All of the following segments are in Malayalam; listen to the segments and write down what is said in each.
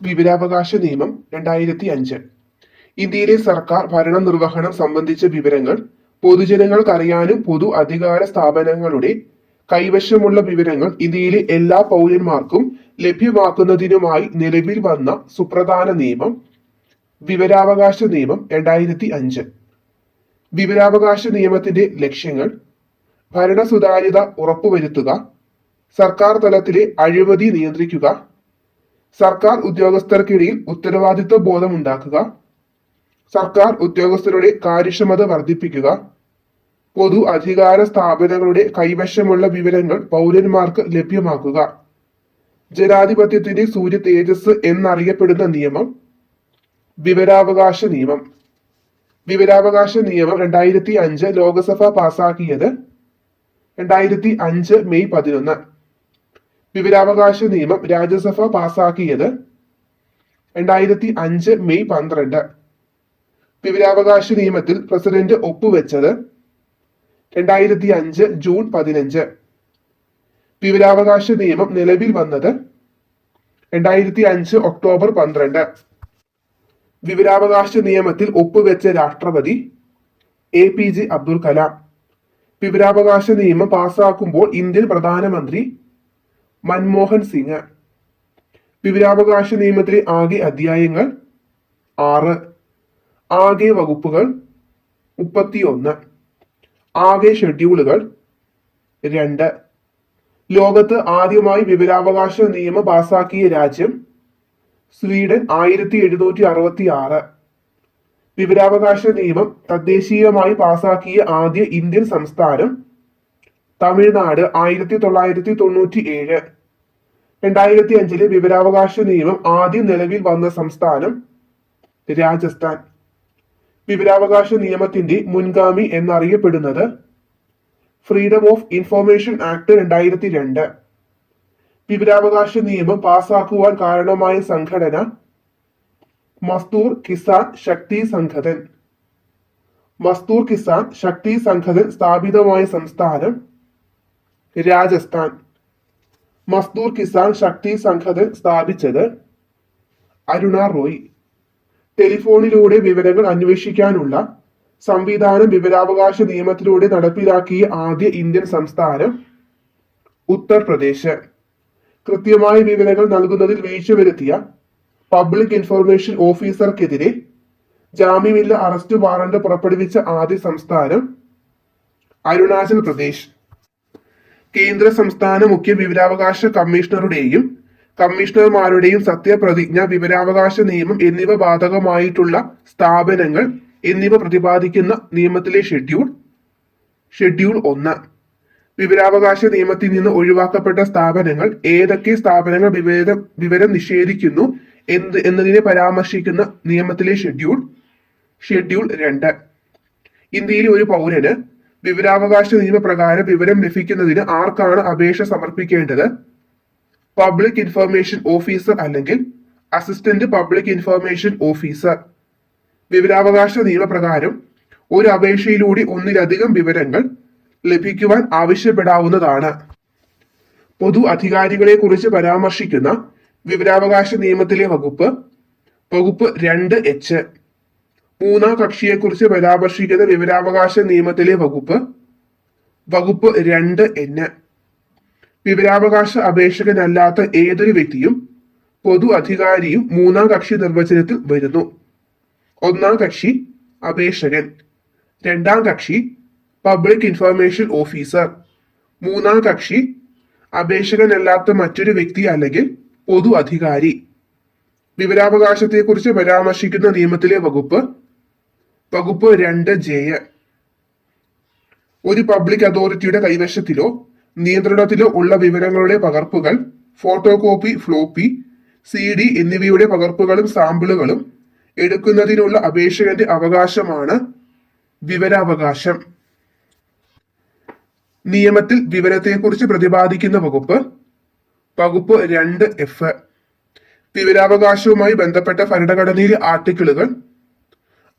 വിവരാവകാശ നിയമം രണ്ടായിരത്തി അഞ്ച് ഇന്ത്യയിലെ സർക്കാർ ഭരണ നിർവഹണം സംബന്ധിച്ച വിവരങ്ങൾ പൊതുജനങ്ങൾക്കറിയാനും പൊതു അധികാര സ്ഥാപനങ്ങളുടെ കൈവശമുള്ള വിവരങ്ങൾ ഇന്ത്യയിലെ എല്ലാ പൗരന്മാർക്കും ലഭ്യമാക്കുന്നതിനുമായി നിലവിൽ വന്ന സുപ്രധാന നിയമം വിവരാവകാശ നിയമം രണ്ടായിരത്തി അഞ്ച് വിവരാവകാശ നിയമത്തിന്റെ ലക്ഷ്യങ്ങൾ ഭരണ സുതാര്യത ഉറപ്പുവരുത്തുക സർക്കാർ തലത്തിലെ അഴിമതി നിയന്ത്രിക്കുക സർക്കാർ ഉദ്യോഗസ്ഥർക്കിടയിൽ ഉത്തരവാദിത്വ ബോധം ഉണ്ടാക്കുക സർക്കാർ ഉദ്യോഗസ്ഥരുടെ കാര്യക്ഷമത വർദ്ധിപ്പിക്കുക. പൊതു അധികാര സ്ഥാപനങ്ങളുടെ കൈവശമുള്ള വിവരങ്ങൾ പൗരന്മാർക്ക് ലഭ്യമാക്കുക. ജനാധിപത്യത്തിന്റെ സൂര്യ തേജസ് എന്നറിയപ്പെടുന്ന നിയമം. വിവരാവകാശ നിയമം. വിവരാവകാശ നിയമം രണ്ടായിരത്തി അഞ്ച് ലോകസഭ പാസാക്കിയത് രണ്ടായിരത്തി അഞ്ച് മെയ് പതിനൊന്ന്. വിവരാവകാശ നിയമം രാജ്യസഭ പാസാക്കിയത് രണ്ടായിരത്തി അഞ്ച് മെയ് പന്ത്രണ്ട്. വിവരാവകാശ നിയമത്തിൽ പ്രസിഡന്റ് ഒപ്പുവെച്ചത് രണ്ടായിരത്തി അഞ്ച് ജൂൺ പതിനഞ്ച്. വിവരാവകാശ നിയമം നിലവിൽ വന്നത് രണ്ടായിരത്തി അഞ്ച് ഒക്ടോബർ പന്ത്രണ്ട്. വിവരാവകാശ നിയമത്തിൽ ഒപ്പുവെച്ച രാഷ്ട്രപതി A P J Abdul Kalam. വിവരാവകാശ നിയമം പാസാക്കുമ്പോൾ ഇന്ത്യൻ പ്രധാനമന്ത്രി മൻമോഹൻ സിംഗ് വിവരാവകാശ നിയമത്തിലെ ആകെ അധ്യായങ്ങൾ ആറ്. ആകെ വകുപ്പുകൾ മുപ്പത്തിയൊന്ന്. ആകെ ഷെഡ്യൂളുകൾ രണ്ട്. ലോകത്ത് ആദ്യമായി വിവരാവകാശ നിയമം പാസാക്കിയ രാജ്യം സ്വീഡൻ ആയിരത്തി എഴുന്നൂറ്റി അറുപത്തി ആറ് വിവരാവകാശ നിയമം തദ്ദേശീയമായി പാസാക്കിയ ആദ്യ ഇന്ത്യൻ സംസ്ഥാനം തമിഴ്നാട് ആയിരത്തി തൊള്ളായിരത്തി തൊണ്ണൂറ്റി ഏഴ് രണ്ടായിരത്തി അഞ്ചിലെ വിവരാവകാശ നിയമം ആദ്യം നിലവിൽ വന്ന സംസ്ഥാനം രാജസ്ഥാൻ. വിവരാവകാശ നിയമത്തിന്റെ മുൻഗാമി എന്നറിയപ്പെടുന്നത് ഫ്രീഡം ഓഫ് ഇൻഫോർമേഷൻ ആക്ട് രണ്ടായിരത്തി രണ്ട് വിവരാവകാശ നിയമം പാസാക്കുവാൻ കാരണമായ സംഘടന മസ്തൂർ കിസാൻ ശക്തി സംഘടൻ. മസ്തൂർ കിസാൻ ശക്തി സംഘടൻ സ്ഥാപിതമായ സംസ്ഥാനം രാജസ്ഥാൻ. മസ്ദൂർ കിസാൻ ശക്തി സംഘത് സ്ഥാപിച്ചത് അരുണ റോയ്. ടെലിഫോണിലൂടെ വിവരങ്ങൾ അന്വേഷിക്കാനുള്ള സംവിധാനം വിവരാവകാശ നിയമത്തിലൂടെ നടപ്പിലാക്കിയ ആദ്യ ഇന്ത്യൻ സംസ്ഥാനം ഉത്തർപ്രദേശ്. കൃത്യമായ വിവരങ്ങൾ നൽകുന്നതിൽ വീഴ്ച വരുത്തിയ പബ്ലിക് ഇൻഫർമേഷൻ ഓഫീസർക്കെതിരെ ജാമ്യമില്ല അറസ്റ്റ് വാറണ്ട് പുറപ്പെടുവിച്ച ആദ്യ സംസ്ഥാനം അരുണാചൽ പ്രദേശ്. കേന്ദ്ര സംസ്ഥാന മുഖ്യ വിവരാവകാശ കമ്മീഷണറുടെയും കമ്മീഷണർമാരുടെയും സത്യപ്രതിജ്ഞ വിവരാവകാശ നിയമം എന്നിവ ബാധകമായിട്ടുള്ള സ്ഥാപനങ്ങൾ എന്നിവ പ്രതിപാദിക്കുന്ന നിയമത്തിലെ ഷെഡ്യൂൾ ഷെഡ്യൂൾ ഒന്ന്. വിവരാവകാശ നിയമത്തിൽ നിന്ന് ഒഴിവാക്കപ്പെട്ട സ്ഥാപനങ്ങൾ ഏതൊക്കെ സ്ഥാപനങ്ങൾ വിവരം വിവരം നിഷേധിക്കുന്നു എന്ത് എന്നതിനെ പരാമർശിക്കുന്ന നിയമത്തിലെ ഷെഡ്യൂൾ ഷെഡ്യൂൾ രണ്ട്. ഇന്ത്യയിലെ ഒരു പൗരന് വിവരാവകാശ നിയമപ്രകാരം വിവരം ലഭിക്കുന്നതിന് ആർക്കാണ് അപേക്ഷ സമർപ്പിക്കേണ്ടത്? പബ്ലിക് ഇൻഫർമേഷൻ ഓഫീസർ അല്ലെങ്കിൽ അസിസ്റ്റന്റ് പബ്ലിക് ഇൻഫർമേഷൻ ഓഫീസർ വിവരാവകാശ നിയമപ്രകാരം ഒരു അപേക്ഷയിലൂടെ ഒന്നിലധികം വിവരങ്ങൾ ലഭിക്കുവാൻ ആവശ്യപ്പെടാവുന്നതാണ്. പൊതു അധികാരികളെ കുറിച്ച് പരാമർശിക്കുന്ന വിവരാവകാശ നിയമത്തിലെ വകുപ്പ് വകുപ്പ് രണ്ട് എച്ച് മൂന്നാം കക്ഷിയെക്കുറിച്ച് പരാമർശിക്കുന്ന വിവരാവകാശ നിയമത്തിലെ വകുപ്പ് വകുപ്പ് രണ്ട് എന്ന് വിവരാവകാശ അപേക്ഷകനല്ലാത്ത ഏതൊരു വ്യക്തിയും പൊതു അധികാരിയും മൂന്നാം കക്ഷി നിർവചനത്തിൽ വരുന്നു. ഒന്നാം കക്ഷി അപേക്ഷകൻ. രണ്ടാം കക്ഷി പബ്ലിക് ഇൻഫർമേഷൻ ഓഫീസർ. മൂന്നാം കക്ഷി അപേക്ഷകനല്ലാത്ത മറ്റൊരു വ്യക്തി അല്ലെങ്കിൽ പൊതു അധികാരി. വിവരാവകാശത്തെക്കുറിച്ച് പരാമർശിക്കുന്ന നിയമത്തിലെ വകുപ്പ് വകുപ്പ് രണ്ട് ജെയ് ഒരു പബ്ലിക് അതോറിറ്റിയുടെ കൈവശത്തിലോ നിയന്ത്രണത്തിലോ ഉള്ള വിവരങ്ങളുടെ പകർപ്പുകൾ photo copy floppy C D എന്നിവയുടെ പകർപ്പുകളും സാമ്പിളുകളും എടുക്കുന്നതിനുള്ള അപേക്ഷകന്റെ അവകാശമാണ് വിവരാവകാശം. നിയമത്തിൽ വിവരത്തെക്കുറിച്ച് പ്രതിപാദിക്കുന്ന വകുപ്പ് വകുപ്പ് രണ്ട് എഫ്. വിവരാവകാശവുമായി ബന്ധപ്പെട്ട ഭരണഘടനയിലെ ആർട്ടിക്കിളുകൾ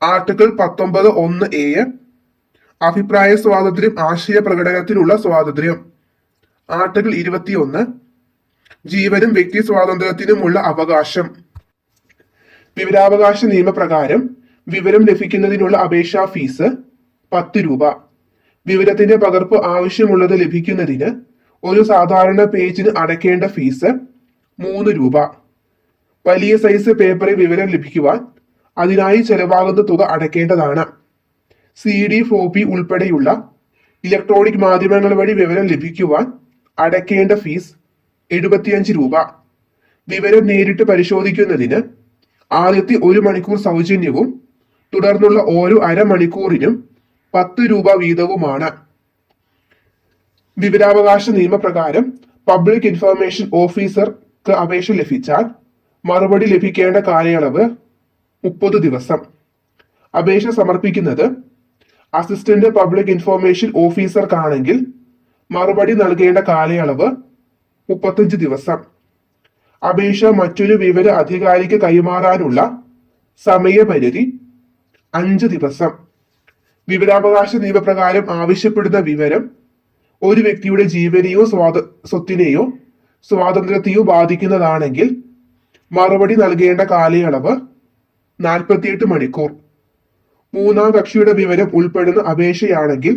ആർട്ടിക്കിൾ പത്തൊമ്പത് ഒന്ന് എ അഭിപ്രായ സ്വാതന്ത്ര്യം ആശയ പ്രകടനത്തിനുള്ള സ്വാതന്ത്ര്യം. ആർട്ടിക്കിൾ ഇരുപത്തിയൊന്ന് ജീവനും വ്യക്തി സ്വാതന്ത്ര്യത്തിനുമുള്ള അവകാശം. വിവരാവകാശ നിയമപ്രകാരം വിവരം ലഭിക്കുന്നതിനുള്ള അപേക്ഷാ ഫീസ് പത്ത് രൂപ. വിവരത്തിന്റെ പകർപ്പ് ആവശ്യമുള്ളത് ലഭിക്കുന്നതിന് ഒരു സാധാരണ പേജിന് അടയ്ക്കേണ്ട ഫീസ് മൂന്ന് രൂപ. വലിയ സൈസ് പേപ്പറിൽ വിവരം ലഭിക്കുവാൻ അതിനായി ചെലവാകുന്ന തുക അടയ്ക്കേണ്ടതാണ്. സി ഡി ഫോപ്പി ഉൾപ്പെടെയുള്ള ഇലക്ട്രോണിക് മാധ്യമങ്ങൾ വഴി വിവരം ലഭിക്കുവാൻ അടയ്ക്കേണ്ട ഫീസ് എഴുപത്തിയഞ്ച് രൂപ. വിവരം നേരിട്ട് പരിശോധിക്കുന്നതിന് ആദ്യത്തെ ഒരു മണിക്കൂർ സൗജന്യവും തുടർന്നുള്ള ഓരോ അരമണിക്കൂറിനും പത്ത് രൂപ വീതവുമാണ്. വിവരാവകാശ നിയമപ്രകാരം പബ്ലിക് ഇൻഫർമേഷൻ ഓഫീസർക്ക് അപേക്ഷ ലഭിച്ചാൽ മറുപടി ലഭിക്കേണ്ട കാലയളവ് മുപ്പത് ദിവസം. അപേക്ഷ സമർപ്പിക്കുന്നത് അസിസ്റ്റന്റ് പബ്ലിക് ഇൻഫോർമേഷൻ ഓഫീസർക്കാണെങ്കിൽ മറുപടി നൽകേണ്ട കാലയളവ് മുപ്പത്തഞ്ച് ദിവസം. അപേക്ഷ മറ്റൊരു വിവര അധികാരിക്ക് കൈമാറാനുള്ള സമയപരിധി അഞ്ച് ദിവസം. വിവരാവകാശ നിയമപ്രകാരം ആവശ്യപ്പെടുന്ന വിവരം ഒരു വ്യക്തിയുടെ ജീവനെയോ സ്വാത സ്വത്തിനെയോ സ്വാതന്ത്ര്യത്തെയോ ബാധിക്കുന്നതാണെങ്കിൽ മറുപടി നൽകേണ്ട കാലയളവ് നാൽപ്പത്തിയെട്ട് മണിക്കൂർ. മൂന്നാം കക്ഷിയുടെ വിവരം ഉൾപ്പെടുന്ന അപേക്ഷയാണെങ്കിൽ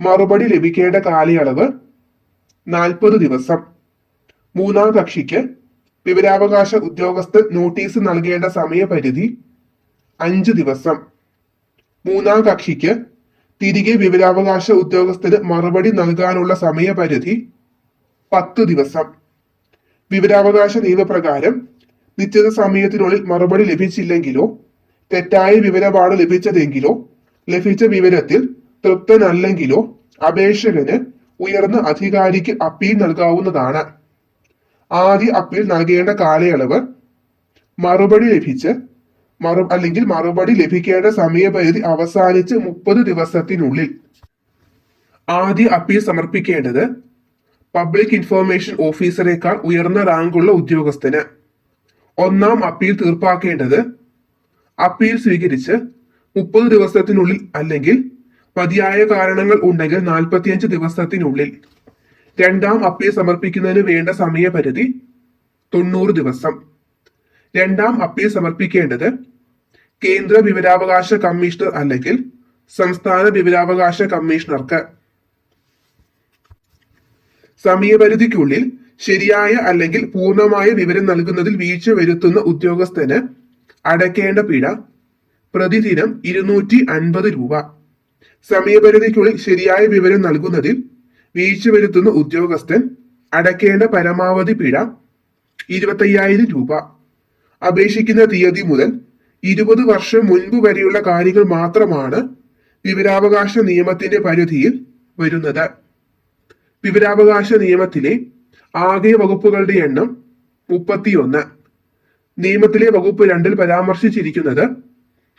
മറുപടി ലഭിക്കേണ്ട കാലയളവ് നാൽപ്പത് ദിവസം. മൂന്നാം കക്ഷിക്ക് വിവരാവകാശ ഉദ്യോഗസ്ഥൻ നോട്ടീസ് നൽകേണ്ട സമയപരിധി അഞ്ച് ദിവസം. മൂന്നാം കക്ഷിക്ക് തിരികെ വിവരാവകാശ ഉദ്യോഗസ്ഥന് മറുപടി നൽകാനുള്ള സമയപരിധി പത്ത് ദിവസം. വിവരാവകാശ നിയമപ്രകാരം നിശ്ചിത സമയത്തിനുള്ളിൽ മറുപടി ലഭിച്ചില്ലെങ്കിലോ തെറ്റായ വിവരമാണ് ലഭിച്ചതെങ്കിലോ ലഭിച്ച വിവരത്തിൽ തൃപ്തനല്ലെങ്കിലോ അപേക്ഷകന് ഉയർന്ന അധികാരിക്ക് അപ്പീൽ നൽകാവുന്നതാണ്. ആദ്യ അപ്പീൽ നൽകേണ്ട കാലയളവ് മറുപടി ലഭിച്ച് മറു അല്ലെങ്കിൽ മറുപടി ലഭിക്കേണ്ട സമയപരിധി അവസാനിച്ച് മുപ്പത് ദിവസത്തിനുള്ളിൽ. ആദ്യ അപ്പീൽ സമർപ്പിക്കേണ്ടത് പബ്ലിക് ഇൻഫർമേഷൻ ഓഫീസറേക്കാൾ ഉയർന്ന റാങ്കുള്ള ഉദ്യോഗസ്ഥന്. ഒന്നാം അപ്പീൽ തീർപ്പാക്കേണ്ടത് അപ്പീൽ സ്വീകരിച്ച് മുപ്പത് ദിവസത്തിനുള്ളിൽ അല്ലെങ്കിൽ മതിയായ കാരണങ്ങൾ ഉണ്ടെങ്കിൽ നാൽപ്പത്തിയഞ്ച് ദിവസത്തിനുള്ളിൽ രണ്ടാം അപ്പീൽ സമർപ്പിക്കുന്നതിന് വേണ്ട സമയപരിധി തൊണ്ണൂറ് ദിവസം. രണ്ടാം അപ്പീൽ സമർപ്പിക്കേണ്ടത് കേന്ദ്ര വിവരാവകാശ കമ്മീഷണർ അല്ലെങ്കിൽ സംസ്ഥാന വിവരാവകാശ കമ്മീഷണർക്ക്. സമയപരിധിക്കുള്ളിൽ ശരിയായ അല്ലെങ്കിൽ പൂർണമായ വിവരം നൽകുന്നതിൽ വീഴ്ച വരുത്തുന്ന ഉദ്യോഗസ്ഥന് അടയ്ക്കേണ്ട പിഴ. പ്രതിദിനം ഇരുന്നൂറ്റി അൻപത് രൂപ. സമയപരിധിക്കുള്ളിൽ ശരിയായ വിവരം നൽകുന്നതിൽ വീഴ്ച വരുത്തുന്ന ഉദ്യോഗസ്ഥൻ അടയ്ക്കേണ്ട പരമാവധി പിഴ ഇരുപത്തയ്യായിരം രൂപ. അപേക്ഷിക്കുന്ന തീയതി മുതൽ ഇരുപത് വർഷം മുൻപ് വരെയുള്ള കാര്യങ്ങൾ മാത്രമാണ് വിവരാവകാശ നിയമത്തിന്റെ പരിധിയിൽ വരുന്നത്. വിവരാവകാശ നിയമത്തിലെ ആകെ വകുപ്പുകളുടെ എണ്ണം മുപ്പത്തിയൊന്ന്. നിയമത്തിലെ വകുപ്പ് രണ്ടിൽ പരാമർശിച്ചിരിക്കുന്നത്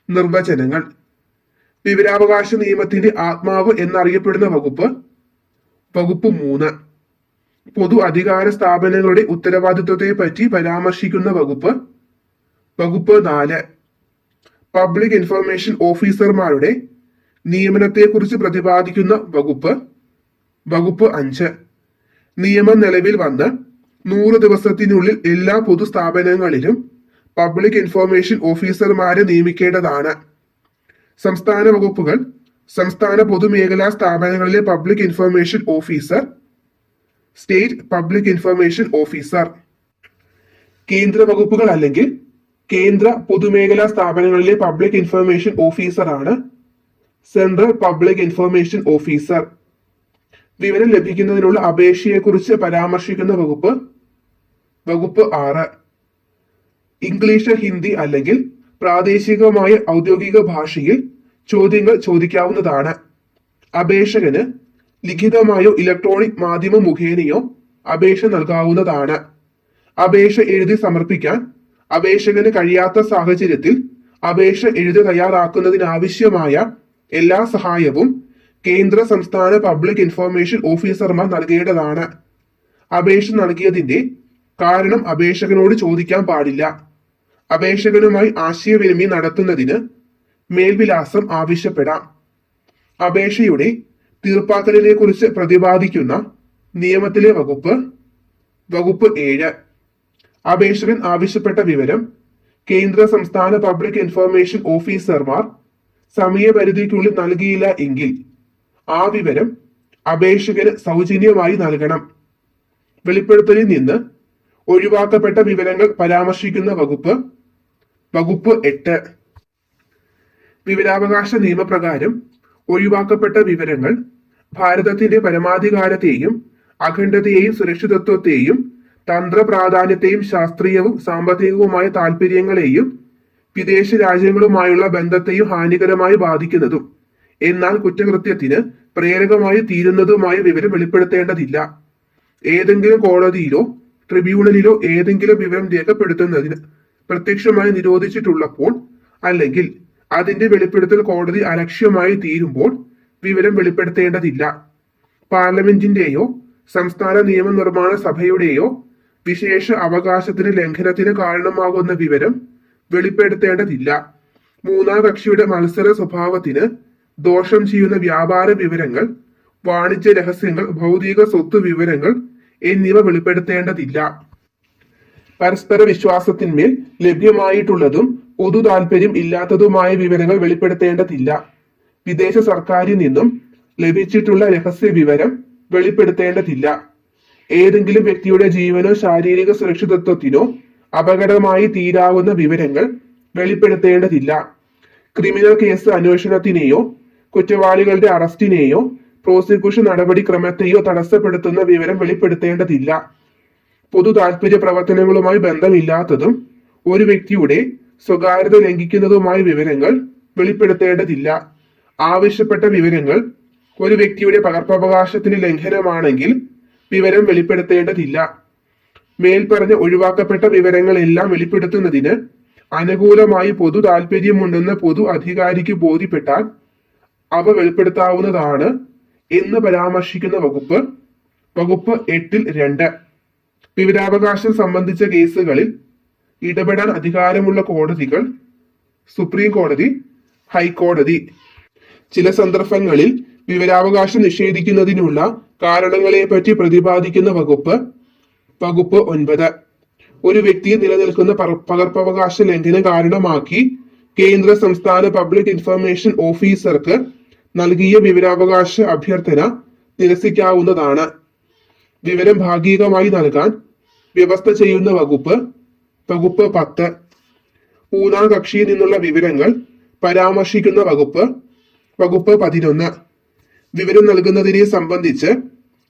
നിർവചനങ്ങൾ. വിവരാവകാശ നിയമത്തിന്റെ ആത്മാവ് എന്നറിയപ്പെടുന്ന വകുപ്പ് വകുപ്പ് മൂന്ന്. പൊതു അധികാര സ്ഥാപനങ്ങളുടെ ഉത്തരവാദിത്വത്തെ പറ്റി പരാമർശിക്കുന്ന വകുപ്പ് വകുപ്പ് നാല്. പബ്ലിക് ഇൻഫർമേഷൻ ഓഫീസർമാരുടെ നിയമനത്തെക്കുറിച്ച് പ്രതിപാദിക്കുന്ന വകുപ്പ് വകുപ്പ് അഞ്ച്. നിയമം നിലവിൽ വന്ന് നൂറ് ദിവസത്തിനുള്ളിൽ എല്ലാ പൊതുസ്ഥാപനങ്ങളിലും പബ്ലിക് ഇൻഫർമേഷൻ ഓഫീസർമാരെ നിയമിക്കേണ്ടതാണ്. സംസ്ഥാന വകുപ്പുകൾ സംസ്ഥാന പൊതുമേഖലാ സ്ഥാപനങ്ങളിലെ public information officer state public information officer കേന്ദ്ര വകുപ്പുകൾ അല്ലെങ്കിൽ കേന്ദ്ര പൊതുമേഖലാ സ്ഥാപനങ്ങളിലെ പബ്ലിക് ഇൻഫർമേഷൻ ഓഫീസറാണ് സെൻട്രൽ പബ്ലിക് ഇൻഫർമേഷൻ ഓഫീസർ വിവരം ലഭിക്കുന്നതിനുള്ള അപേക്ഷയെക്കുറിച്ച് പരാമർശിക്കുന്ന വകുപ്പ് വകുപ്പ് ആറ്. ഇംഗ്ലീഷ് ഹിന്ദി അല്ലെങ്കിൽ പ്രാദേശികമായ ഔദ്യോഗിക ഭാഷയിൽ ചോദ്യങ്ങൾ ചോദിക്കാവുന്നതാണ്. അപേക്ഷകന് ലിഖിതമായോ ഇലക്ട്രോണിക് മാധ്യമ മുഖേനയോ അപേക്ഷ നൽകാവുന്നതാണ്. അപേക്ഷ എഴുതി സമർപ്പിക്കാൻ അപേക്ഷകന് കഴിയാത്ത സാഹചര്യത്തിൽ അപേക്ഷ എഴുതി തയ്യാറാക്കുന്നതിനാവശ്യമായ എല്ലാ സഹായവും കേന്ദ്ര സംസ്ഥാന പബ്ലിക് ഇൻഫർമേഷൻ ഓഫീസർമാർ നൽകേണ്ടതാണ്. അപേക്ഷ നൽകിയതിന്റെ കാരണം അപേക്ഷകനോട് ചോദിക്കാൻ പാടില്ല. അപേക്ഷകനുമായി ആശയവിനിമയം നടത്തുന്നതിന് മേൽവിലാസം ആവശ്യപ്പെടാം. അപേക്ഷയുടെ തീർപ്പാക്കലിനെ കുറിച്ച് പ്രതിപാദിക്കുന്ന നിയമത്തിലെ വകുപ്പ് വകുപ്പ് ഏഴ്. അപേക്ഷകൻ ആവശ്യപ്പെട്ട വിവരം കേന്ദ്ര സംസ്ഥാന പബ്ലിക് ഇൻഫർമേഷൻ ഓഫീസർമാർ സമയപരിധിക്കുള്ളിൽ നൽകിയില്ല എങ്കിൽ ആ വിവരം അപേക്ഷകന് സൗജന്യമായി നൽകണം. വെളിപ്പെടുത്തലിൽ നിന്ന് ഒഴിവാക്കപ്പെട്ട വിവരങ്ങൾ പരാമർശിക്കുന്ന വകുപ്പ് വകുപ്പ് എട്ട്. വിവരാവകാശ നിയമപ്രകാരം ഒഴിവാക്കപ്പെട്ട വിവരങ്ങൾ ഭാരതത്തിന്റെ പരമാധികാരത്തെയും അഖണ്ഡതയെയും സുരക്ഷിതത്വത്തെയും തന്ത്രപ്രാധാന്യത്തെയും ശാസ്ത്രീയവും സാമ്പത്തികവുമായ താൽപര്യങ്ങളെയും വിദേശ രാജ്യങ്ങളുമായുള്ള ബന്ധത്തെയും ഹാനികരമായി ബാധിക്കുന്നതും. എന്നാൽ കുറ്റകൃത്യത്തിന് പ്രേരകമായി തീരുന്നതുമായ വിവരം വെളിപ്പെടുത്തേണ്ടതില്ല. ഏതെങ്കിലും കോടതിയിലോ ട്രിബ്യൂണലിലോ ഏതെങ്കിലും വിവരം രേഖപ്പെടുത്തുന്നതിന് പ്രത്യക്ഷമായി നിരോധിച്ചിട്ടുള്ളപ്പോൾ അല്ലെങ്കിൽ അതിന്റെ വെളിപ്പെടുത്തൽ കോടതി അലക്ഷ്യമായി തീരുമ്പോൾ വിവരം വെളിപ്പെടുത്തേണ്ടതില്ല. പാർലമെന്റിന്റെയോ സംസ്ഥാന നിയമനിർമ്മാണ സഭയുടെയോ വിശേഷ അവകാശത്തിന് ലംഘനത്തിന് കാരണമാകുന്ന വിവരം വെളിപ്പെടുത്തേണ്ടതില്ല. മൂന്നാം കക്ഷിയുടെ മത്സര സ്വഭാവത്തിന് ദോഷം ചെയ്യുന്ന വ്യാപാര വിവരങ്ങൾ വാണിജ്യ രഹസ്യങ്ങൾ ഭൗതിക സ്വത്ത് വിവരങ്ങൾ എന്നിവ വെളിപ്പെടുത്തേണ്ടതില്ല. പരസ്പര വിശ്വാസത്തിന്മേൽ ലഭ്യമായിട്ടുള്ളതും പൊതു താല്പര്യം ഇല്ലാത്തതുമായ വിവരങ്ങൾ വെളിപ്പെടുത്തേണ്ടതില്ല. വിദേശ സർക്കാരിൽ നിന്നും ലഭിച്ചിട്ടുള്ള രഹസ്യ വിവരം വെളിപ്പെടുത്തേണ്ടതില്ല. ഏതെങ്കിലും വ്യക്തിയുടെ ജീവനോ ശാരീരിക സുരക്ഷിതത്വത്തിനോ അപകടമായി തീരാവുന്ന വിവരങ്ങൾ വെളിപ്പെടുത്തേണ്ടതില്ല. ക്രിമിനൽ കേസ് അന്വേഷണത്തിനെയോ കുറ്റവാളികളുടെ അറസ്റ്റിനെയോ പ്രോസിക്യൂഷൻ നടപടിക്രമത്തെയോ തടസ്സപ്പെടുത്തുന്ന വിവരം വെളിപ്പെടുത്തേണ്ടതില്ല. പൊതു താൽപര്യ പ്രവർത്തനങ്ങളുമായി ബന്ധമില്ലാത്തതും ഒരു വ്യക്തിയുടെ സ്വകാര്യത ലംഘിക്കുന്നതുമായ വിവരങ്ങൾ വെളിപ്പെടുത്തേണ്ടതില്ല. ആവശ്യപ്പെട്ട വിവരങ്ങൾ ഒരു വ്യക്തിയുടെ പകർപ്പവകാശത്തിന് ലംഘനമാണെങ്കിൽ വിവരം വെളിപ്പെടുത്തേണ്ടതില്ല. മേൽപ്പറഞ്ഞ ഒഴിവാക്കപ്പെട്ട വിവരങ്ങളെല്ലാം വെളിപ്പെടുത്തുന്നതിന് അനുകൂലമായി പൊതു താൽപര്യമുണ്ടെന്ന് പൊതു അധികാരിക്ക് ബോധ്യപ്പെട്ടാൽ അവ വെളിപ്പെടുത്താവുന്നതാണ് എന്ന് പരാമർശിക്കുന്ന വകുപ്പ് വകുപ്പ് എട്ടിൽ രണ്ട്. വിവരാവകാശം സംബന്ധിച്ച കേസുകളിൽ ഇടപെടാൻ അധികാരമുള്ള കോടതികൾ സുപ്രീം കോടതി ഹൈക്കോടതി. ചില സന്ദർഭങ്ങളിൽ വിവരാവകാശം നിഷേധിക്കുന്നതിനുള്ള കാരണങ്ങളെപ്പറ്റി പ്രതിപാദിക്കുന്ന വകുപ്പ് വകുപ്പ് ഒൻപത്. ഒരു വ്യക്തിയെ നിലനിൽക്കുന്ന പകർപ്പവകാശ ലംഘനം കാരണമാക്കി കേന്ദ്ര സംസ്ഥാന പബ്ലിക് ഇൻഫർമേഷൻ ഓഫീസർക്ക് നൽകിയ വിവരാവകാശ അഭ്യർത്ഥന നിരസിക്കാവുന്നതാണ്. വിവരം ഭാഗികമായി നൽകാൻ വ്യവസ്ഥ ചെയ്യുന്ന വകുപ്പ് വകുപ്പ് പത്ത്. മൂന്നാം കക്ഷിയിൽ നിന്നുള്ള വിവരങ്ങൾ പരാമർശിക്കുന്ന വകുപ്പ് വകുപ്പ് പതിനൊന്ന്. വിവരം നൽകുന്നതിനെ സംബന്ധിച്ച്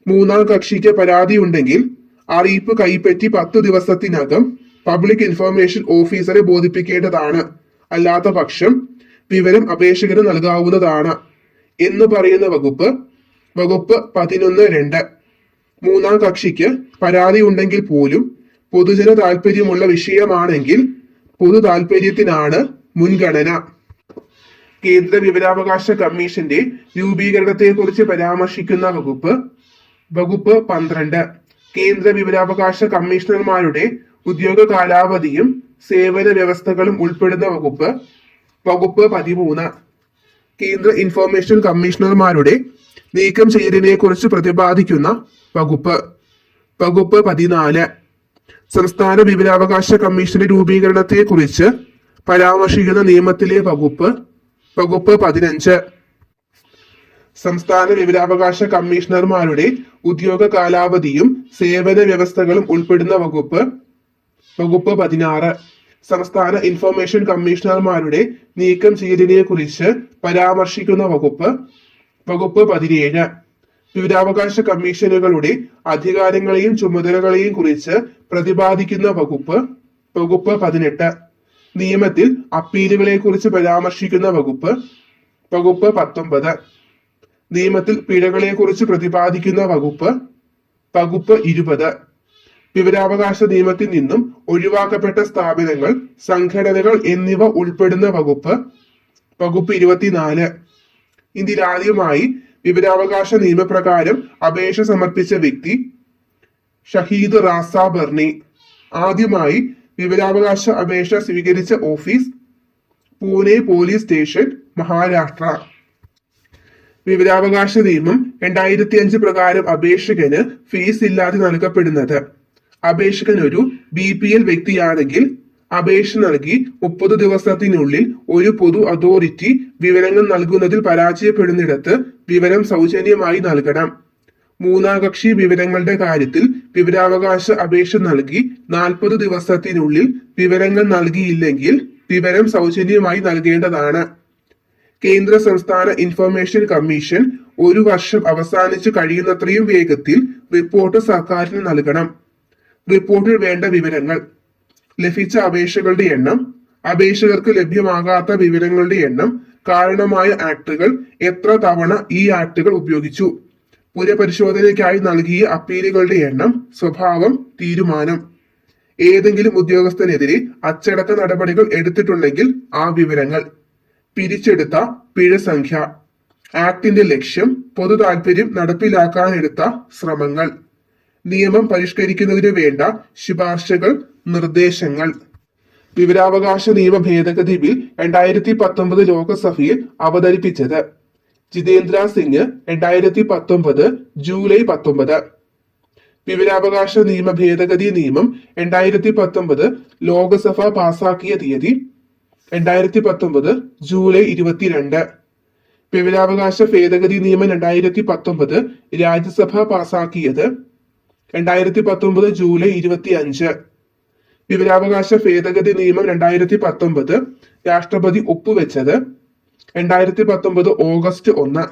മൂന്നാം കക്ഷിക്ക് പരാതി ഉണ്ടെങ്കിൽ അറിയിപ്പ് കൈപ്പറ്റി പത്ത് ദിവസത്തിനകം പബ്ലിക് ഇൻഫർമേഷൻ ഓഫീസറെ ബോധിപ്പിക്കേണ്ടതാണ്. അല്ലാത്ത പക്ഷം വിവരം അപേക്ഷകന് നൽകാവുന്നതാണ്. എന്ന് പറയുന്ന വകുപ്പ് വകുപ്പ് പതിനൊന്ന് രണ്ട്. മൂന്നാം കക്ഷിക്ക് പരാതി ഉണ്ടെങ്കിൽ പോലും പൊതുജന താല്പര്യമുള്ള വിഷയമാണെങ്കിൽ പൊതു താല്പര്യത്തിനാണ് മുൻഗണന. കേന്ദ്ര വിവരാവകാശ കമ്മീഷന്റെ രൂപീകരണത്തെക്കുറിച്ച് പരാമർശിക്കുന്ന വകുപ്പ് വകുപ്പ് പന്ത്രണ്ട്. കേന്ദ്ര വിവരാവകാശ കമ്മീഷണർമാരുടെ ഉദ്യോഗ കാലാവധിയും സേവന വ്യവസ്ഥകളും ഉൾപ്പെടുന്ന വകുപ്പ് വകുപ്പ് പതിമൂന്ന്. കേന്ദ്ര ഇൻഫോർമേഷൻ കമ്മീഷണർമാരുടെ നീക്കം ചെയ്യലിനെ കുറിച്ച് പ്രതിപാദിക്കുന്ന വകുപ്പ്. വകുപ്പ് പതിനാല്. സംസ്ഥാന വിവരാവകാശ കമ്മീഷന്റെ രൂപീകരണത്തെ കുറിച്ച് പരാമർശിക്കുന്ന നിയമത്തിലെ വകുപ്പ്. വകുപ്പ് പതിനഞ്ച്. സംസ്ഥാന വിവരാവകാശ കമ്മീഷണർമാരുടെ ഉദ്യോഗ കാലാവധിയും സേവന വ്യവസ്ഥകളും ഉൾപ്പെടുന്ന വകുപ്പ്. വകുപ്പ് പതിനാറ്. സംസ്ഥാന ഇൻഫർമേഷൻ കമ്മീഷണർമാരുടെ നീക്കം ചെയ്തതിനെ കുറിച്ച് പരാമർശിക്കുന്ന വകുപ്പ് വകുപ്പ് പതിനേഴ്. വിവരാവകാശ കമ്മീഷനുകളുടെ അധികാരങ്ങളെയും ചുമതലകളെയും കുറിച്ച് പ്രതിപാദിക്കുന്ന വകുപ്പ് വകുപ്പ് പതിനെട്ട്. നിയമത്തിൽ അപ്പീലുകളെ കുറിച്ച് പരാമർശിക്കുന്ന വകുപ്പ് വകുപ്പ് പത്തൊമ്പത്. നിയമത്തിൽ പിഴകളെ കുറിച്ച് പ്രതിപാദിക്കുന്ന വകുപ്പ് വകുപ്പ് ഇരുപത്. വിവരാവകാശ നിയമത്തിൽ നിന്നും ഒഴിവാക്കപ്പെട്ട സ്ഥാപനങ്ങൾ സംഘടനകൾ എന്നിവ ഉൾപ്പെടുന്ന വകുപ്പ് വകുപ്പ് ഇരുപത്തിനാല്. ഇന്ത്യയിൽ ആദ്യമായി വിവരാവകാശ നിയമപ്രകാരം അപേക്ഷ സമർപ്പിച്ച വ്യക്തി ഷഹീദ് റാസ ബർണി. ആദ്യമായി വിവരാവകാശ അപേക്ഷ സ്വീകരിച്ച office Pune police station Maharashtra. വിവരാവകാശ നിയമം രണ്ടായിരത്തി അഞ്ച് പ്രകാരം അപേക്ഷകന് ഫീസ് ഇല്ലാതെ നൽകപ്പെടുന്നത്. അപേക്ഷകൻ ഒരു ബി പി എൽ വ്യക്തിയാണെങ്കിൽ അപേക്ഷ നൽകി മുപ്പത് ദിവസത്തിനുള്ളിൽ ഒരു പൊതു അതോറിറ്റി വിവരങ്ങൾ നൽകുന്നതിൽ പരാജയപ്പെടുന്നിടത്ത് വിവരം സൗജന്യമായി നൽകണം. മൂന്നാം കക്ഷി വിവരങ്ങളുടെ കാര്യത്തിൽ വിവരാവകാശ അപേക്ഷ നൽകി നാൽപ്പത് ദിവസത്തിനുള്ളിൽ വിവരങ്ങൾ നൽകിയില്ലെങ്കിൽ വിവരം സൗജന്യമായി നൽകേണ്ടതാണ്. കേന്ദ്ര സംസ്ഥാന ഇൻഫർമേഷൻ കമ്മീഷൻ ഒരു വർഷം അവസാനിച്ചു കഴിയുന്നത്രയും വേഗത്തിൽ റിപ്പോർട്ട് സർക്കാരിന് നൽകണം. റിപ്പോർട്ടിൽ വേണ്ട വിവരങ്ങൾ. ലഭിച്ച അപേക്ഷകളുടെ എണ്ണം അപേക്ഷകർക്ക് ലഭ്യമാകാത്ത വിവരങ്ങളുടെ എണ്ണം കാരണമായ ആക്ടുകൾ എത്ര തവണ ഈ ആക്ടുകൾ ഉപയോഗിച്ചു. പുനഃപരിശോധനയ്ക്കായി നൽകിയ അപ്പീലുകളുടെ എണ്ണം സ്വഭാവം തീരുമാനം. ഏതെങ്കിലും ഉദ്യോഗസ്ഥനെതിരെ അച്ചടക്ക നടപടികൾ എടുത്തിട്ടുണ്ടെങ്കിൽ ആ വിവരങ്ങൾ. പിരിച്ചെടുത്ത പിഴ സംഖ്യ. ആക്ടിന്റെ ലക്ഷ്യം പൊതു താൽപര്യം നടപ്പിലാക്കാനെടുത്ത ശ്രമങ്ങൾ. നിയമം പരിഷ്കരിക്കുന്നതിന് വേണ്ട ശുപാർശകൾ നിർദ്ദേശങ്ങൾ. വിവരാവകാശ നിയമ ഭേദഗതി ബിൽ രണ്ടായിരത്തി പത്തൊമ്പത് ലോക്സഭയിൽ അവതരിപ്പിച്ചത്. ജിതേന്ദ്ര സിംഗ് രണ്ടായിരത്തി പത്തൊമ്പത് ജൂലൈ പത്തൊമ്പത്. വിവരാവകാശ നിയമ ഭേദഗതി നിയമം രണ്ടായിരത്തി പത്തൊമ്പത് ലോക്സഭ പാസാക്കിയ തീയതി രണ്ടായിരത്തി പത്തൊമ്പത് ജൂലൈ ഇരുപത്തിരണ്ട്. വിവരാവകാശ ഭേദഗതി നിയമം രണ്ടായിരത്തി പത്തൊമ്പത് രാജ്യസഭ പാസാക്കിയത് രണ്ടായിരത്തി പത്തൊമ്പത് ജൂലൈ ഇരുപത്തി അഞ്ച് വിവരാവകാശ ഭേദഗതി നിയമം രണ്ടായിരത്തി പത്തൊമ്പത് രാഷ്ട്രപതി ഒപ്പുവെച്ചത് രണ്ടായിരത്തി പത്തൊമ്പത് ഓഗസ്റ്റ് ഒന്ന്.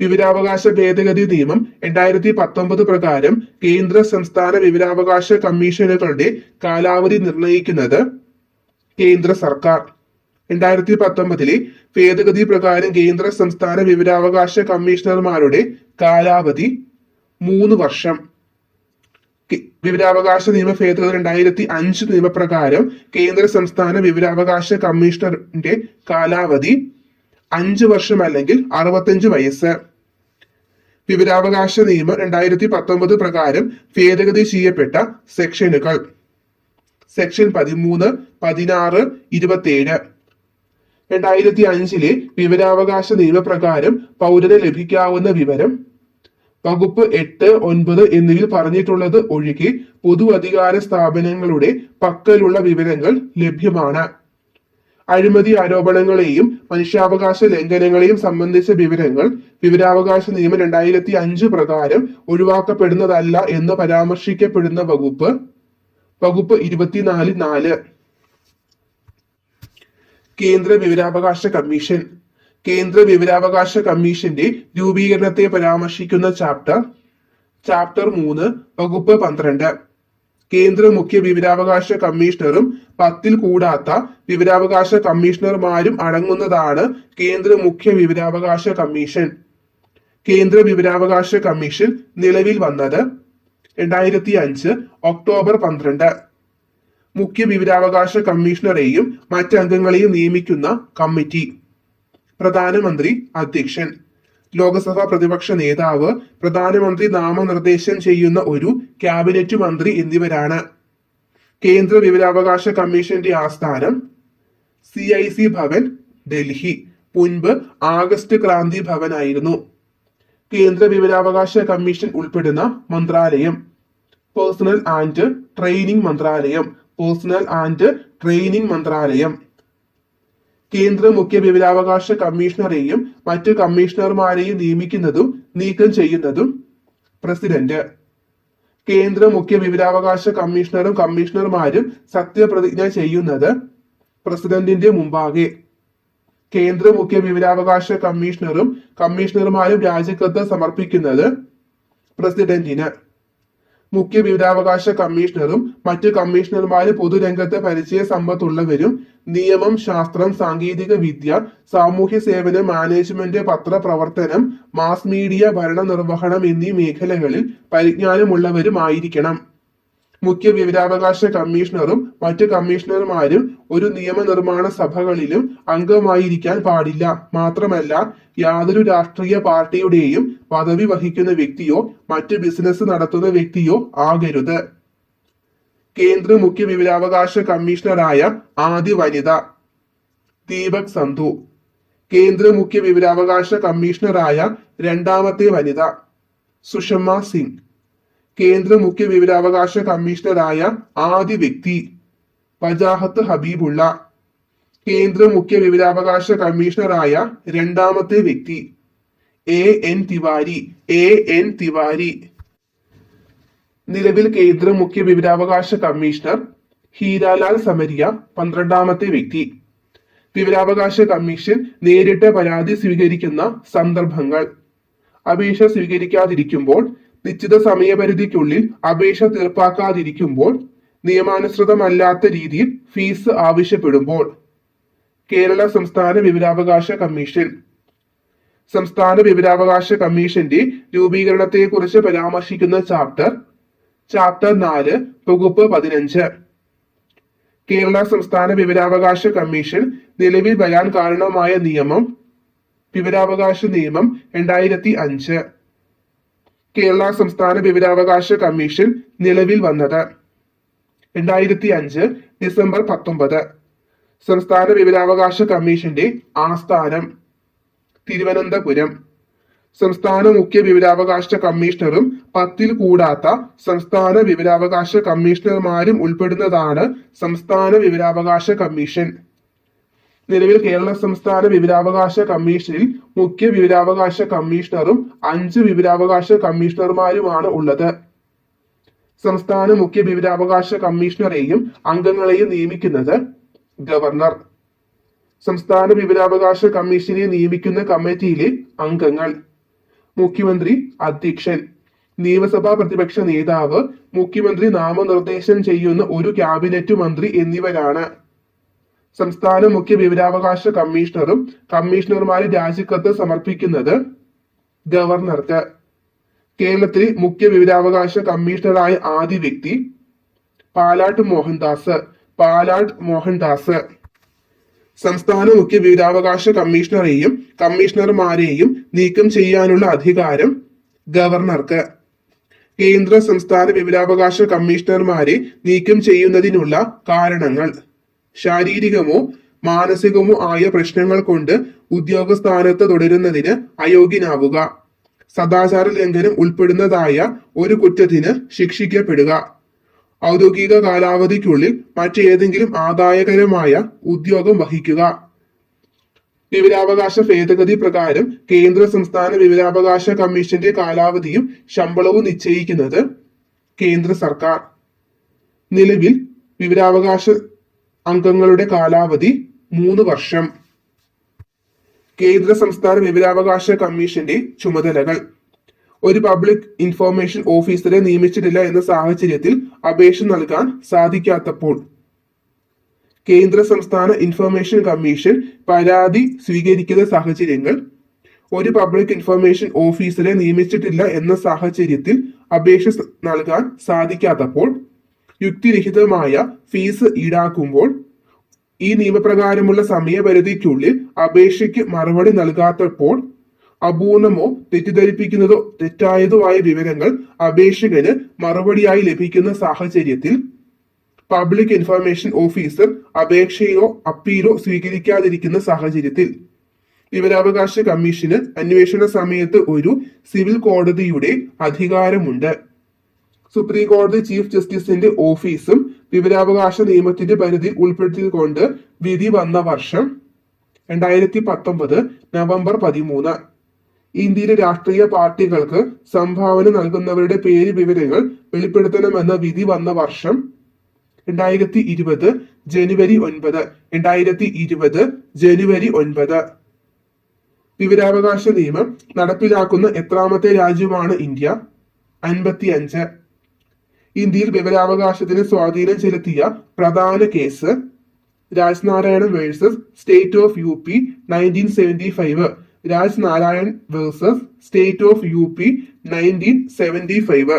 വിവരാവകാശ ഭേദഗതി നിയമം രണ്ടായിരത്തി പത്തൊമ്പത് പ്രകാരം കേന്ദ്ര സംസ്ഥാന വിവരാവകാശ കമ്മീഷനുകളുടെ കാലാവധി നിർണയിക്കുന്നത് കേന്ദ്ര സർക്കാർ. രണ്ടായിരത്തി പത്തൊമ്പതിലെ ഭേദഗതി പ്രകാരം കേന്ദ്ര സംസ്ഥാന വിവരാവകാശ കമ്മീഷണർമാരുടെ കാലാവധി മൂന്ന് വർഷം. വിവരാവകാശ നിയമ ഭേദഗതി രണ്ടായിരത്തി അഞ്ച് നിയമപ്രകാരം കേന്ദ്ര സംസ്ഥാന വിവരാവകാശ കമ്മീഷണറിന്റെ കാലാവധി അഞ്ച് വർഷം അല്ലെങ്കിൽ അറുപത്തഞ്ച് വയസ്സ്. വിവരാവകാശ നിയമം രണ്ടായിരത്തി പത്തൊമ്പത് പ്രകാരം ഭേദഗതി ചെയ്യപ്പെട്ട സെക്ഷനുകൾ. സെക്ഷൻ പതിമൂന്ന് പതിനാറ് ഇരുപത്തിയേഴ് രണ്ടായിരത്തി അഞ്ചിലെ വിവരാവകാശ നിയമപ്രകാരം പൗരന് ലഭിക്കാവുന്ന വിവരം വകുപ്പ് എട്ട് ഒൻപത് എന്നിവയിൽ പറഞ്ഞിട്ടുള്ളത് ഒഴികെ പൊതു അധികാര സ്ഥാപനങ്ങളുടെ പക്കലുള്ള വിവരങ്ങൾ ലഭ്യമാണ്. അഴിമതി ആരോപണങ്ങളെയും മനുഷ്യാവകാശ ലംഘനങ്ങളെയും സംബന്ധിച്ച വിവരങ്ങൾ വിവരാവകാശ നിയമം രണ്ടായിരത്തി അഞ്ച് പ്രകാരം ഒഴിവാക്കപ്പെടുന്നതല്ല എന്ന് പരാമർശിക്കപ്പെടുന്ന വകുപ്പ് വകുപ്പ് ഇരുപത്തിനാല് നാല്. കേന്ദ്ര വിവരാവകാശ കമ്മീഷൻ. കേന്ദ്ര വിവരാവകാശ കമ്മീഷന്റെ രൂപീകരണത്തെ പരാമർശിക്കുന്ന ചാപ്റ്റർ ചാപ്റ്റർ മൂന്ന് വകുപ്പ് പന്ത്രണ്ട്. കേന്ദ്ര മുഖ്യ വിവരാവകാശ കമ്മീഷണറും പത്തിൽ കൂടാത്ത വിവരാവകാശ കമ്മീഷണർമാരും അടങ്ങുന്നതാണ് കേന്ദ്ര മുഖ്യ വിവരാവകാശ കമ്മീഷൻ. കേന്ദ്ര വിവരാവകാശ കമ്മീഷൻ നിലവിൽ വന്നത് രണ്ടായിരത്തി അഞ്ച് ഒക്ടോബർ പന്ത്രണ്ട്. മുഖ്യ വിവരാവകാശ കമ്മീഷണറെയും മറ്റംഗങ്ങളെയും നിയമിക്കുന്ന കമ്മിറ്റി. പ്രധാനമന്ത്രി അധ്യക്ഷൻ. ലോക്സഭാ പ്രതിപക്ഷ നേതാവ് പ്രധാനമന്ത്രി നാമനിർദ്ദേശം ചെയ്യുന്ന ഒരു ക്യാബിനറ്റ് മന്ത്രി എന്നിവരാണ്. കേന്ദ്ര വിവരാവകാശ കമ്മീഷന്റെ ആസ്ഥാനം C I C Bhavan Delhi. മുൻപ് ആഗസ്റ്റ് ക്രാന്തി ഭവനായിരുന്നു. കേന്ദ്ര വിവരാവകാശ കമ്മീഷൻ ഉൾപ്പെടുന്ന മന്ത്രാലയം. പേഴ്സണൽ ആൻഡ് ട്രെയിനിങ് മന്ത്രാലയം. പേഴ്സണൽ ആൻഡ് ട്രെയിനിങ് മന്ത്രാലയം. കേന്ദ്ര മുഖ്യ വിവരാവകാശ കമ്മീഷണറെയും മറ്റ് കമ്മീഷണർമാരെയും നിയമിക്കുന്നതും നീക്കം ചെയ്യുന്നതും പ്രസിഡന്റ്. കേന്ദ്ര മുഖ്യ വിവരാവകാശ കമ്മീഷണറും കമ്മീഷണർമാരും സത്യപ്രതിജ്ഞ ചെയ്യുന്നത് പ്രസിഡന്റിന്റെ മുമ്പാകെ. കേന്ദ്ര മുഖ്യ വിവരാവകാശ കമ്മീഷണറും കമ്മീഷണർമാരും രാജിക്കത്ത് സമർപ്പിക്കുന്നത് പ്രസിഡന്റിന്. മുഖ്യ വിവരാവകാശ കമ്മീഷണറും മറ്റ് കമ്മീഷണർമാരും പൊതുരംഗത്ത് പരിചയ സമ്പത്തുള്ളവരും നിയമം ശാസ്ത്രം സാങ്കേതിക വിദ്യ സാമൂഹ്യ സേവനം മാനേജ്മെന്റ് പത്രപ്രവർത്തനം മാസ് മീഡിയ ഭരണനിർവഹണം എന്നീ മേഖലകളിൽ പരിജ്ഞാനമുള്ളവരുമായിരിക്കണം മുഖ്യ വിവരാവകാശ കമ്മീഷണറും മറ്റ് കമ്മീഷണർമാരും ഒരു നിയമനിർമ്മാണ സഭകളിലും അംഗമായിരിക്കാൻ പാടില്ല. മാത്രമല്ല യാതൊരു രാഷ്ട്രീയ പാർട്ടിയുടെയും പദവി വഹിക്കുന്ന വ്യക്തിയോ മറ്റ് ബിസിനസ് നടത്തുന്ന വ്യക്തിയോ ആകരുത്. കേന്ദ്ര മുഖ്യ വിവരാവകാശ കമ്മീഷണറായ ആദ്യ വനിത ദീപക് സന്ധു കേന്ദ്ര മുഖ്യ വിവരാവകാശ കമ്മീഷണറായ രണ്ടാമത്തെ വനിത സുഷമ സിംഗ് കേന്ദ്ര മുഖ്യ വിവരാവകാശ കമ്മീഷണറായ ആദ്യ വ്യക്തി വജാഹത്ത് ഹബീബുള്ള കേന്ദ്ര മുഖ്യ വിവരാവകാശ കമ്മീഷണറായ രണ്ടാമത്തെ വ്യക്തി A N Tiwari A N Tiwari. നിലവിൽ കേന്ദ്ര മുഖ്യ വിവരാവകാശ കമ്മീഷണർ ഹീരാലാൽ സമരിയ പന്ത്രണ്ടാമത്തെ വ്യക്തി. വിവരാവകാശ കമ്മീഷൻ നേരിട്ട് പരാതി സ്വീകരിക്കുന്ന സന്ദർഭങ്ങൾ. അപേക്ഷ സ്വീകരിക്കാതിരിക്കുമ്പോൾ നിശ്ചിത സമയപരിധിക്കുള്ളിൽ അപേക്ഷ തീർപ്പാക്കാതിരിക്കുമ്പോൾ നിയമാനുസൃതമല്ലാത്ത രീതിയിൽ ഫീസ് ആവശ്യപ്പെടുമ്പോൾ. കേരള സംസ്ഥാന വിവരാവകാശ കമ്മീഷൻ. സംസ്ഥാന വിവരാവകാശ കമ്മീഷന്റെ രൂപീകരണത്തെക്കുറിച്ച് പരാമർശിക്കുന്ന ചാപ്റ്റർ ചാപ്റ്റർ നാല് വകുപ്പ് പതിനഞ്ച്. കേരള സംസ്ഥാന വിവരാവകാശ കമ്മീഷൻ നിലവിൽ വരാൻ കാരണമായ നിയമം വിവരാവകാശ നിയമം രണ്ടായിരത്തി അഞ്ച്. കേരള സംസ്ഥാന വിവരാവകാശ കമ്മീഷൻ നിലവിൽ വന്നത് രണ്ടായിരത്തി അഞ്ച് ഡിസംബർ പത്തൊമ്പത്. സംസ്ഥാന വിവരാവകാശ കമ്മീഷന്റെ ആസ്ഥാനം തിരുവനന്തപുരം. സംസ്ഥാന മുഖ്യ വിവരാവകാശ കമ്മീഷണറും പത്തിൽ കൂടാത്ത സംസ്ഥാന വിവരാവകാശ കമ്മീഷണർമാരും ഉൾപ്പെടുന്നതാണ് സംസ്ഥാന വിവരാവകാശ കമ്മീഷൻ. നിലവിൽ കേരള സംസ്ഥാന വിവരാവകാശ കമ്മീഷനിൽ മുഖ്യ വിവരാവകാശ കമ്മീഷണറും അഞ്ച് വിവരാവകാശ കമ്മീഷണർമാരുമാണ് ഉള്ളത്. സംസ്ഥാന മുഖ്യ വിവരാവകാശ കമ്മീഷണറെയും അംഗങ്ങളെയും നിയമിക്കുന്നത് ഗവർണർ. സംസ്ഥാന വിവരാവകാശ കമ്മീഷനെ നിയമിക്കുന്ന കമ്മിറ്റിയിലെ അംഗങ്ങൾ. മുഖ്യമന്ത്രി അധ്യക്ഷൻ നിയമസഭാ പ്രതിപക്ഷ നേതാവ് മുഖ്യമന്ത്രി നാമനിർദ്ദേശം ചെയ്യുന്ന ഒരു ക്യാബിനറ്റ് മന്ത്രി എന്നിവരാണ്. സംസ്ഥാന മുഖ്യ വിവരാവകാശ കമ്മീഷണറും കമ്മീഷണർമാരെ രാജിക്കത്ത് സമർപ്പിക്കുന്നത് ഗവർണർക്ക്. കേരളത്തിലെ മുഖ്യ വിവരാവകാശ കമ്മീഷണറായ ആദ്യ വ്യക്തി പാലാട്ട് മോഹൻദാസ് പാലാട്ട് മോഹൻദാസ്. സംസ്ഥാന മുഖ്യ വിവരാവകാശ കമ്മീഷണറെയും കമ്മീഷണർമാരെയും നീക്കം ചെയ്യാനുള്ള അധികാരം ഗവർണർക്ക്. കേന്ദ്ര സംസ്ഥാന വിവരാവകാശ കമ്മീഷണർമാരെ നീക്കം ചെയ്യുന്നതിനുള്ള കാരണങ്ങൾ. ശാരീരികമോ മാനസികമോ ആയ പ്രശ്നങ്ങൾ കൊണ്ട് ഉദ്യോഗസ്ഥാനത്ത് തുടരുന്നതിന് അയോഗ്യനാവുക. സദാചാര ലംഘനം ഉൾപ്പെടുന്നതായ ഒരു കുറ്റത്തിന് ശിക്ഷിക്കപ്പെടുക. ഔദ്യോഗിക കാലാവധിക്കുള്ളിൽ മറ്റേതെങ്കിലും ആദായകരമായ ഉദ്യോഗം വഹിക്കുക. വിവരാവകാശ ഭേദഗതി പ്രകാരം കേന്ദ്ര സംസ്ഥാന വിവരാവകാശ കമ്മീഷന്റെ കാലാവധിയും ശമ്പളവും നിശ്ചയിക്കുന്നത് കേന്ദ്ര സർക്കാർ. നിലവിൽ വിവരാവകാശ അംഗങ്ങളുടെ കാലാവധി മൂന്ന് വർഷം. കേന്ദ്ര സംസ്ഥാന വിവരാവകാശ കമ്മീഷന്റെ ചുമതലകൾ. ഒരു പബ്ലിക് ഇൻഫോർമേഷൻ ഓഫീസറെ നിയമിച്ചിട്ടില്ല എന്ന സാഹചര്യത്തിൽ അപേക്ഷ നൽകാൻ സാധിക്കാത്തപ്പോൾ കേന്ദ്ര സംസ്ഥാന ഇൻഫർമേഷൻ കമ്മീഷൻ പരാതി സ്വീകരിക്കുന്ന സാഹചര്യങ്ങൾ ഒരു പബ്ലിക് ഇൻഫർമേഷൻ ഓഫീസറെ നിയമിച്ചിട്ടില്ല എന്ന സാഹചര്യത്തിൽ അപേക്ഷ നൽകാൻ സാധിക്കാത്തപ്പോൾ യുക്തിരഹിതമായ ഫീസ് ഈടാക്കുമ്പോൾ ഈ നിയമപ്രകാരമുള്ള സമയപരിധിക്കുള്ളിൽ അപേക്ഷയ്ക്ക് മറുപടി നൽകാത്തപ്പോൾ അപൂർണമോ തെറ്റിദ്ധരിപ്പിക്കുന്നതോ തെറ്റായതോ ആയ വിവരങ്ങൾ അപേക്ഷകന് മറുപടിയായി ലഭിക്കുന്ന സാഹചര്യത്തിൽ പബ്ലിക് ഇൻഫർമേഷൻ ഓഫീസർ അപേക്ഷയോ അപ്പീലോ സ്വീകരിക്കാതിരിക്കുന്ന സാഹചര്യത്തിൽ വിവരാവകാശ കമ്മീഷന് അന്വേഷണ സമയത്ത് ഒരു സിവിൽ കോടതിയുടെ അധികാരമുണ്ട്. സുപ്രീം കോടതി ചീഫ് ജസ്റ്റിസിന്റെ ഓഫീസും വിവരാവകാശ നിയമത്തിന്റെ പരിധി ഉൾപ്പെടുത്തിക്കൊണ്ട് വിധി വന്ന വർഷം രണ്ടായിരത്തി പത്തൊമ്പത് നവംബർ പതിമൂന്ന്. ഇന്ത്യയിലെ രാഷ്ട്രീയ പാർട്ടികൾക്ക് സംഭാവന നൽകുന്നവരുടെ പേര് വിവരങ്ങൾ വെളിപ്പെടുത്തണമെന്ന വിധി വന്ന വർഷം രണ്ടായിരത്തി ഇരുപത് ജനുവരി ഒൻപത്. രണ്ടായിരത്തി ഇരുപത് ജനുവരി ഒൻപത്. വിവരാവകാശ നിയമം നടപ്പിലാക്കുന്ന എത്രാമത്തെ രാജ്യമാണ് ഇന്ത്യ? അൻപത്തി അഞ്ച് ഇന്ത്യയിൽ വിവരാവകാശത്തിന് സ്വാധീനം ചെലുത്തിയ പ്രധാന case? Rajnarayanan versus state of U P nineteen seventy five. Raj Narayan versus state of U P nineteen seventy five